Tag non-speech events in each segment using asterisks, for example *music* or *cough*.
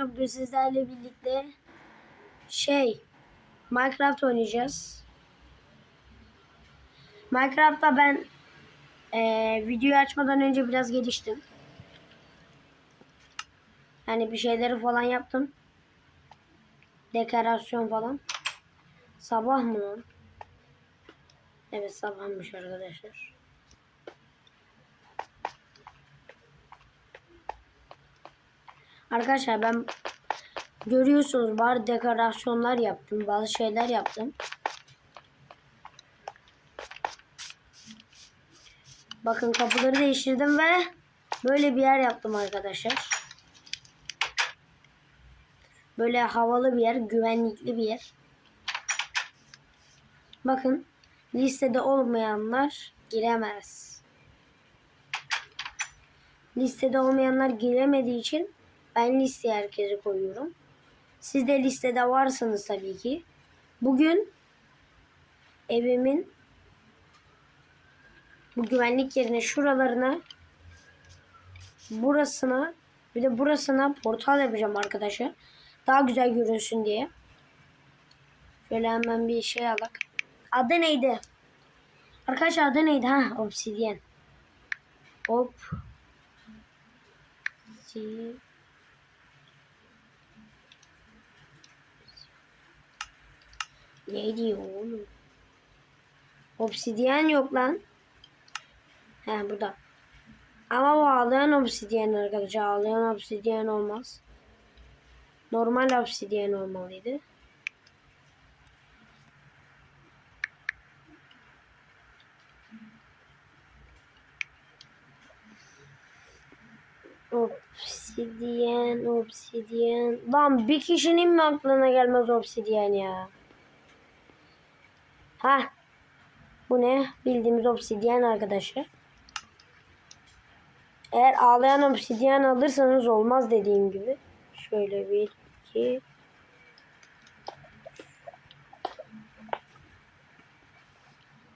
Bugün sizlerle birlikte şey Minecraft oynayacağız. Minecraft'ta ben eee videoyu açmadan önce biraz geliştim. Yani bir şeyleri falan yaptım. Dekorasyon falan. Sabah mı? Evet sabahmış arkadaşlar. Arkadaşlar ben görüyorsunuz bazı dekorasyonlar yaptım. Bazı şeyler yaptım. Bakın kapıları değiştirdim ve böyle bir yer yaptım arkadaşlar. Böyle havalı bir yer, güvenlikli bir yer. Bakın listede olmayanlar giremez. Listede olmayanlar giremediği için ben listeye herkesi koyuyorum. Siz de listede varsınız tabii ki. Bugün evimin bu güvenlik yerine şuralarına burasına bir de burasına portal yapacağım arkadaşlar. Daha güzel görünsün diye. Şöyle hemen bir şey alak. Adı neydi? Arkadaşlar adı neydi? Ha, obsidyen. Hop. Si- Ne diyor oğlum? Obsidyen yok lan. He burada. Ama bu ağlayan obsidyen arkadaşlar. Ağlayan obsidyen olmaz. Normal obsidyen olmalıydı. Obsidyen, obsidyen. Lan bir kişinin mi aklına gelmez obsidyen ya? Ha. Bu ne? Bildiğimiz obsidyen arkadaşlar. Eğer ağlayan obsidyen alırsanız olmaz dediğim gibi. Şöyle bir, iki.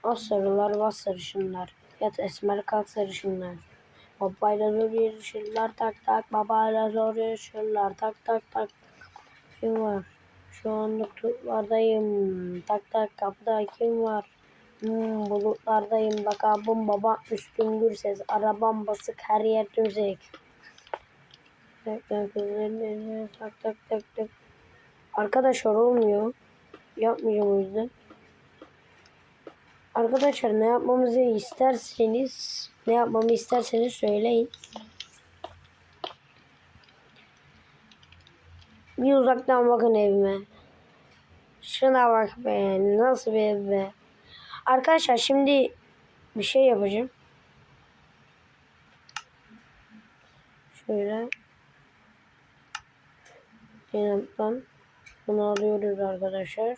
O sarılar var sarışınlar. Yat esmer kalk sarışınlar. Babayla zor yarışırlar tak tak. Babayla zor yarışırlar tak tak tak. Kim var? Şu anlık tutlardayım. Tak tak kapıda kim var? Hmm, bulutlardayım. Lakabım baba üstün gürses. Arabam basık her yer tüzek. Tak tak tak tak tak tak. Arkadaşlar olmuyor. Yapmayacağım o yüzden. Arkadaşlar ne yapmamızı isterseniz ne yapmamı isterseniz söyleyin. Bir uzaktan bakın evime. Şuna bak be. Nasıl bir ev be. Arkadaşlar şimdi bir şey yapacağım. Şöyle. Yanımdan bunu alıyoruz arkadaşlar.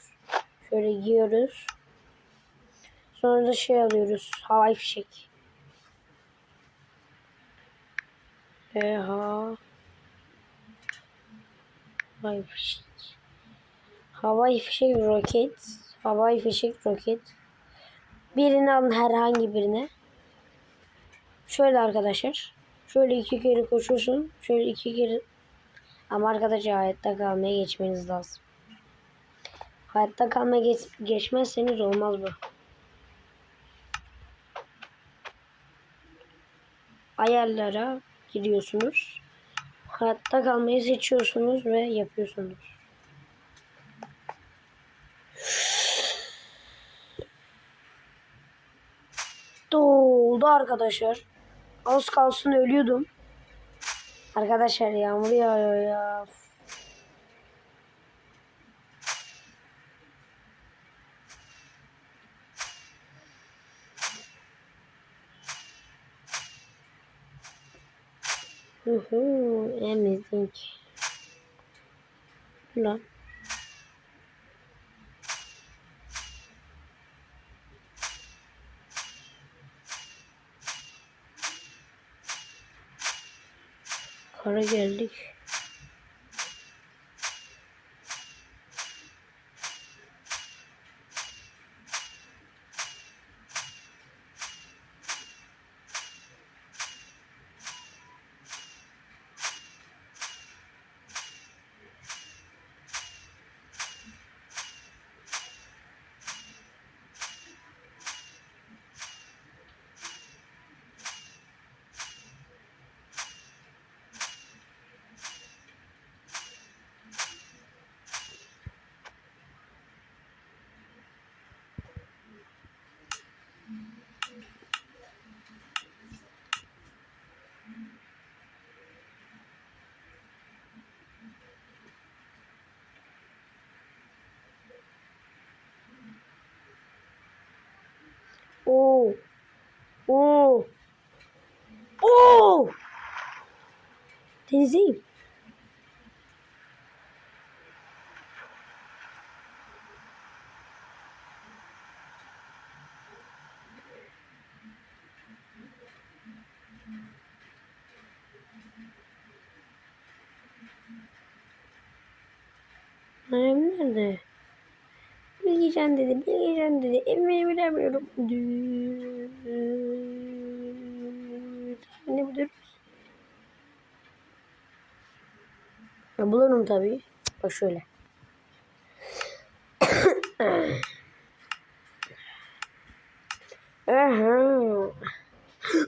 Şöyle giyiyoruz. Sonra da şey alıyoruz. Havai fişek. Eha. Havai fişek. Havai fişek roket. Havai fişek roket. Birini alın herhangi birine. Şöyle arkadaşlar. Şöyle iki kere koşuyorsun. Şöyle iki kere. Ama arkadaşlar hayatta kalmaya geçmeniz lazım. Hayatta kalmaya geç, geçmezseniz olmaz bu. Ayarlara giriyorsunuz. Hayatta kalmayı seçiyorsunuz ve yapıyorsunuz. Doldu arkadaşlar. Az kalsın ölüyordum. Arkadaşlar yağmur yağıyor ya. Hı, emizdik. Lan. Kara geldik. O. O. O. Tenizinho. Nerede? Bilgecan dedi, Bilgecan dedi. Evimi bilemiyorum. Ne buluruz? Ya bulurum tabii. Bak şöyle. *coughs*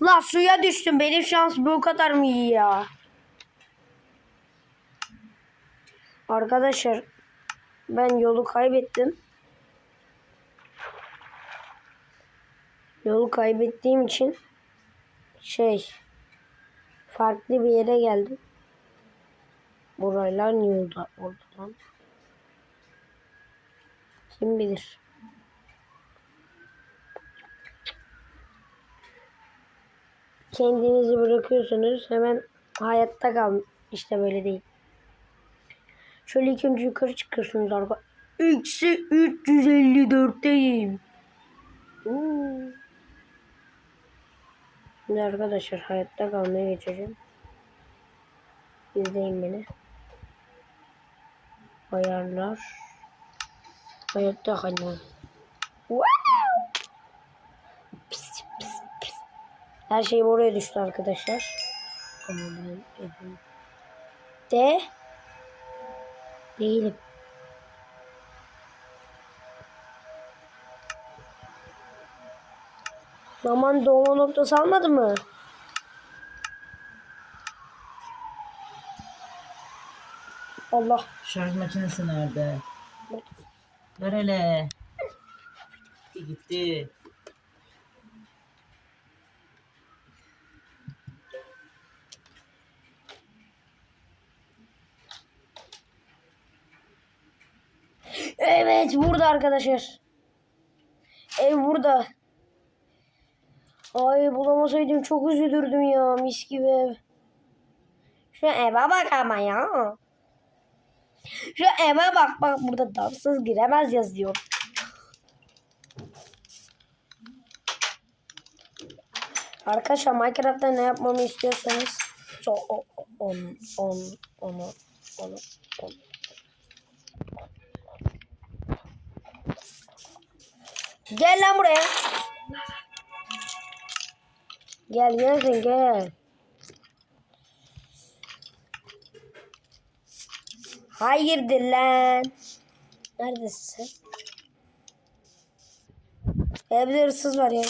La suya düştüm. Benim şans bu kadar mı iyi ya? Arkadaşlar ben yolu kaybettim. Yolu kaybettiğim için şey farklı bir yere geldim. Buraylar niye oldu orada lan? Kim bilir. Kendinizi bırakıyorsunuz hemen hayatta kal. İşte böyle değil. Şöyle ilk önce yukarı çıkıyorsunuz arka. Eksi 354'teyim. Oo. Şimdi arkadaşlar hayatta kalmaya geçeceğim. İzleyin beni. Ayarlar. Hayatta kalma. Wow. Pis, pis, pis. Her şey oraya düştü arkadaşlar. Ama ben evim. De. Değilim. Aman doğma noktası almadı mı? Allah. Şarj makinesi nerede? Ver hele. Gitti gitti. Evet burada arkadaşlar. Ev burada. Ay bulamasaydım çok üzülürdüm ya mis gibi ev. Şu eve bak ama ya. Şu eve bak bak burada damsız giremez yazıyor. Arkadaşlar Minecraft'ta ne yapmamı istiyorsanız so on on on onu onu onu Gel lan buraya. Gel gelsin gel. Hayırdır lan? Neredesin sen? Evde hırsız var ya.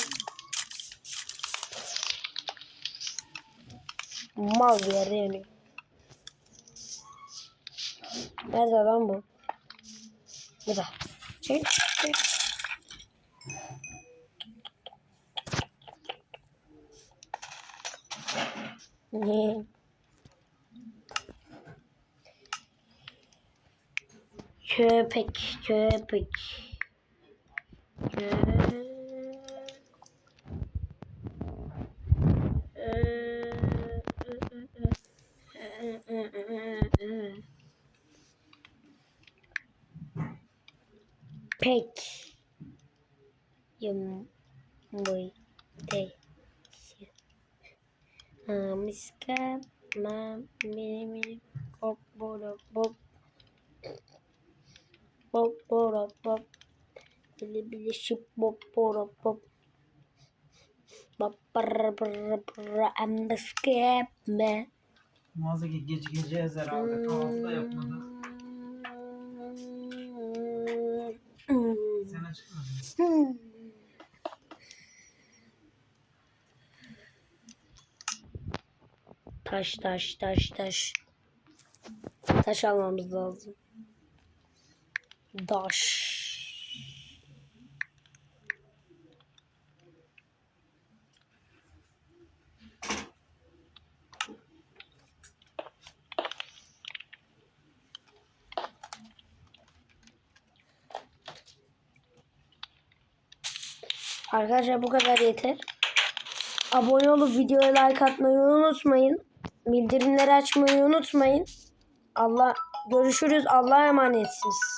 Mal bir yerde yanıyor. Nerede lan bu? Burada. Çek, çek. Ne? Köpek, köpek. Pek. Yum. Muy. De. Miska. Ma. Mini. Pop. Pop. Pop. Pop. Pop. Pop. Bili bili şıp. Pop. Pop. Pop. Pop. Brr brr brr. Miska. Ma. Ge- gece gece ezer herhalde. Kahvaltı da yapmadı. Sen açıkmadın. Taş taş taş taş. Taş almamız lazım. Taş. Arkadaşlar bu kadar yeter. Abone olup videoya like atmayı unutmayın. Bildirimleri açmayı unutmayın. Allah görüşürüz. Allah'a emanetsiniz.